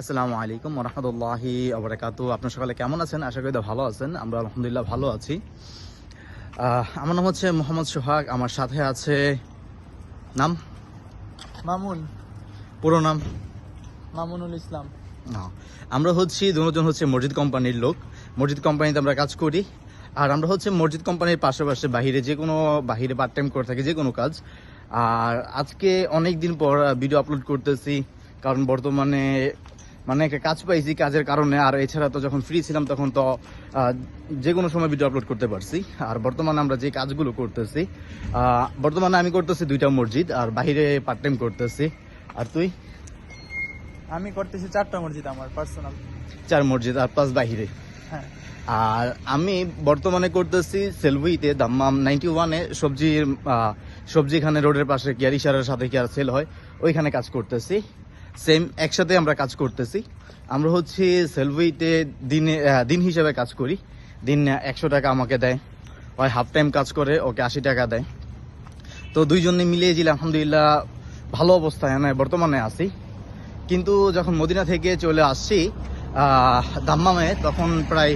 আসসালামু আলাইকুম রহমতুল্লাহি আবরাকাতু আপনার সকালে কেমন আছেন? আশা করি ভালো আছেন। আমরা আলহামদুলিল্লাহ ভালো আছি। আমার নাম হচ্ছে মোহাম্মদ সোহাগ। আমার সাথে আছে নাম? মামুন। পুরো নাম? মামুনুল ইসলাম। আমরা হচ্ছি দুজন হচ্ছে মসজিদ কোম্পানির লোক। মসজিদ কোম্পানিতে আমরা কাজ করি। আর আমরা হচ্ছে মসজিদ কোম্পানির পাশাপাশি বাহিরে যে কোনো বাহিরে পার্ট টাইম করে থাকি যে কোনো কাজ। আর আজকে অনেক দিন পর ভিডিও আপলোড করতেছি। কারণ বর্তমানে মানে একটা কাজ পাইছি কাজের কারণে আর এছাড়া তো যখন ফ্রি ছিলাম তখন তো যে কোনো সময় ভিডিও আপলোড করতে পারছি। আর বর্তমানে আমরা যে কাজগুলো করতেছি বর্তমানে আমি করতেছি দুইটা মসজিদ আর বাহিরে পার্ট টাইম করতেছি। আর তুই? আমি করতেছি চারটা মসজিদ আমার পার্সোনাল চার মসজিদ আর প্লাস বাহিরে হ্যাঁ। আর আমি বর্তমানে করতেছি সেলভুইতে দাম্মাম নাইনটি ওয়ানে সবজির আহ, সবজিখানে রোডের পাশে কেয়ার ইশারের সাথে কেয়ার সেল হয় ওইখানে কাজ করতেছি। সেম একসাথে আমরা কাজ করতেছি। আমরা হচ্ছে সেলভুইতে দিনে দিন হিসেবে কাজ করি। দিন একশো টাকা আমাকে দেয়। ওই হাফ টাইম কাজ করে, ওকে আশি টাকা দেয়। তো দুইজনে মিলিয়ে দিলে আলহামদুলিল্লাহ ভালো অবস্থায় মানে বর্তমানে আছি। কিন্তু যখন মদিনা থেকে চলে আসছি দাম্মামে, তখন প্রায়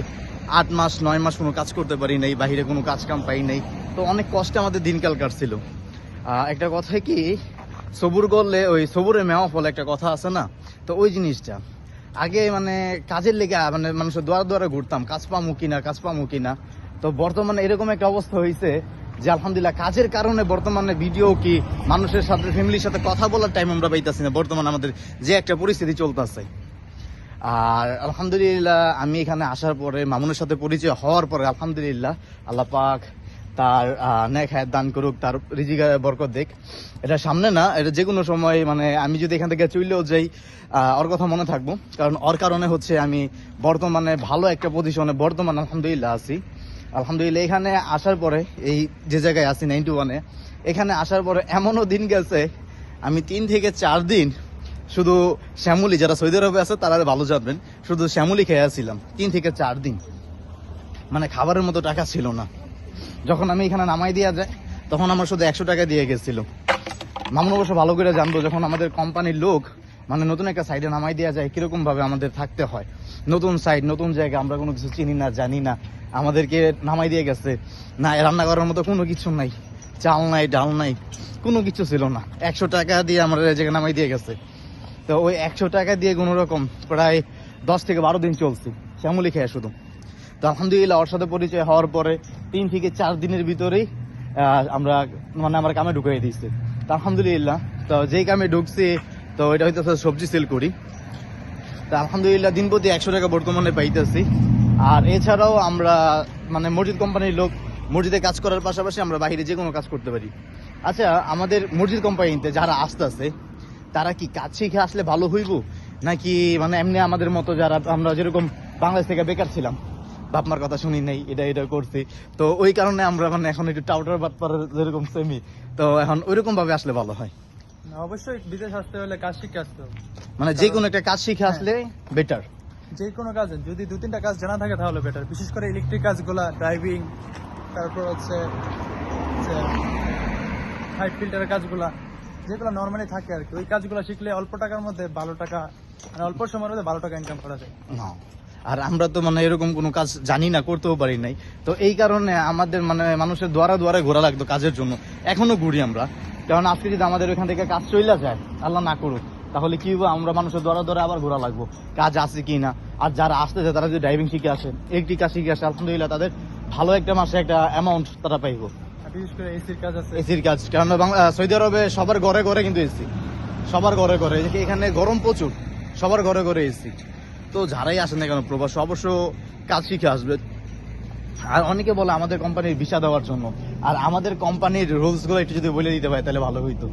আট মাস, নয় মাস কোনো কাজ করতে পারি নাই বাইরে কোনো কাজ কাম পাই নাই। তো অনেক কষ্টে আমাদের দিনকাল কাটছিল। একটা কথা কি সবুর করলে ওই সবুরের মেওয়া ফল একটা কথা আছে না? তো ওই জিনিসটা। আগে মানে কাজের লেগে মানে মানুষের দুয়ারে দুয়ারে ঘুরতাম, কাজ পামু কিনা, কাজ পামু কিনা। তো বর্তমানে এরকম একটা অবস্থা হয়েছে যে, আলহামদুলিল্লাহ, কাজের কারণে বর্তমানে ভিডিও কি মানুষের সাথে, ফ্যামিলির সাথে কথা বলার টাইম আমরা পাইতেছি না। বর্তমানে আমাদের যে একটা পরিস্থিতি চলতেছে। আর আলহামদুলিল্লাহ, আমি এখানে আসার পরে, মামুনের সাথে পরিচয় হওয়ার পরে, আলহামদুলিল্লাহ, আল্লাহ পাক তার নেক হায়াত দান করুক, তার রিজিকা বরকত দেখ এটা সামনে না, এটা যে কোনো সময় মানে আমি যদি এখান থেকে চললেও যাই ওর কথা মনে থাকব। কারণ ওর কারণে হচ্ছে আমি বর্তমানে ভালো একটা পজিশনে বর্তমানে আলহামদুলিল্লাহ আছি। আলহামদুলিল্লাহ, এখানে আসার পরে, এই যে জায়গায় আছি নাইনটি ওয়ানে এখানে আসার পরে এমনও দিন গেছে, আমি তিন থেকে চার দিন শুধু শ্যামলি, যারা সৌদি আরবে আছে, তারা ভালো জানবেন, শুধু শ্যামলি খেয়ে আসছিলাম তিন থেকে চার দিন। মানে খাবারের মতো টাকা ছিল না। যখন আমি এখানে নামাই দেওয়া যায় তখন আমার শুধু একশো টাকা দিয়ে গেছিল। মামুন অবশ্য ভালো করে জানব যখন আমাদের কোম্পানির লোক মানে নতুন একটা সাইডে নামাই দেওয়া যায় কীরকম ভাবে আমাদের থাকতে হয়। নতুন সাইড নতুন জায়গা, আমরা কোনো কিছু চিনি না, জানি না। আমাদেরকে নামাই দিয়ে গেছে। না রান্না করার মতো কোনো কিছু নাই। চাল নাই, ডাল নাই, কোনো কিছু ছিল না। একশো টাকা দিয়ে আমাদের জায়গায় নামাই দিয়ে গেছে। তো ওই একশো টাকা দিয়ে কোনো রকম প্রায় দশ থেকে বারো দিন চলছি। শ্যামলি খেয়ে শুধু। তো আলহামদুলিল্লাহ, ওর সাথে পরিচয় হওয়ার পরে তিন থেকে চার দিনের ভিতরেই আমরা মানে আমার কামে ঢুকিয়ে দিয়েছে। তো আলহামদুলিল্লাহ, তো যেই কামে ঢুকছে, তো এটা হয়তো সবজি সেল করি। তো আলহামদুলিল্লাহ দিন প্রতি একশো টাকা বর্তমানে পাইতেছি। আর এছাড়াও আমরা মানে মসজিদ কোম্পানির লোক, মসজিদে কাজ করার পাশাপাশি আমরা বাইরে যে কোনো কাজ করতে পারি। আচ্ছা আমাদের মসজিদ কোম্পানিতে যারা আসতেছে তারা কি কাজ শিখে আসলে ভালো হইব? নাকি মানে এমনি আমাদের মতো যারা, আমরা যেরকম বাংলাদেশ থেকে বেকার ছিলাম বাপ মার কথা শুনি নাই এটা এটা করছি। তো ওই কারণে আমরা মানে এখন একটু টাউটার বাট যেরকম সেমি তো এখন ওইরকম ভাবে আসলে ভালো হয়। অবশ্যই বিদেশ আসতে হলে কাজ শিখে আসতে মানে যে কোনো একটা কাজ শিখে আসলে বেটার যে কোনো কাজ যদি দু তিনটা কাজ জানা থাকে তাহলে বেটার বিশেষ করে ইলেকট্রিক কাজগুলা ড্রাইভিং তারপর হচ্ছে হাইট ফিল্টারের কাজগুলা যেগুলো নর্মালি থাকে আর কি। ওই কাজগুলো শিখলে অল্প টাকার মধ্যে ভালো টাকা মানে অল্প সময়ের মধ্যে ভালো টাকা ইনকাম করা যায়। না। আর আমরা তো মানে এরকম কোনো কাজ জানি না করতেও পারি নাই। তো এই কারণে আমাদের মানে মানুষের দ্বারা দ্বারা ঘোরা লাগতো কাজের জন্য। এখনও ঘুরি আমরা। কারণ আজকে যদি আমাদের ওইখান থেকে কাজ চলে যায় আল্লাহ না করুক তাহলে কি হবে আমরা মানুষের দ্বারা দ্বারা আবার ঘোরা লাগবো। কাজ আছে কি না আর যারা আসতেছে তারা যদি ড্রাইভিং শিখে আসে একটি কাজ শিখে আসে আলহামদুলিল্লাহ তাদের ভালো একটা মাসে একটা অ্যামাউন্ট তারা পাইবো। এসির কাজ আছে। এসির কাজ। কারণ বাংলা সৌদি আরবে সবার ঘরে ঘরে কিন্তু এসি সবার ঘরে ঘরে। এখানে গরম প্রচুর। সবার ঘরে ঘরে এসি তো যারাই আসে না কেন, প্রবাস অবশ্য কাজ শিখে আসবে। আর অনেকে বলে আমাদের কোম্পানির ভিসা দেওয়ার জন্য। আর আমাদের কোম্পানির রুলসগুলো একটু যদি বলে দিতে পারে, তাহলে ভালো হইতো।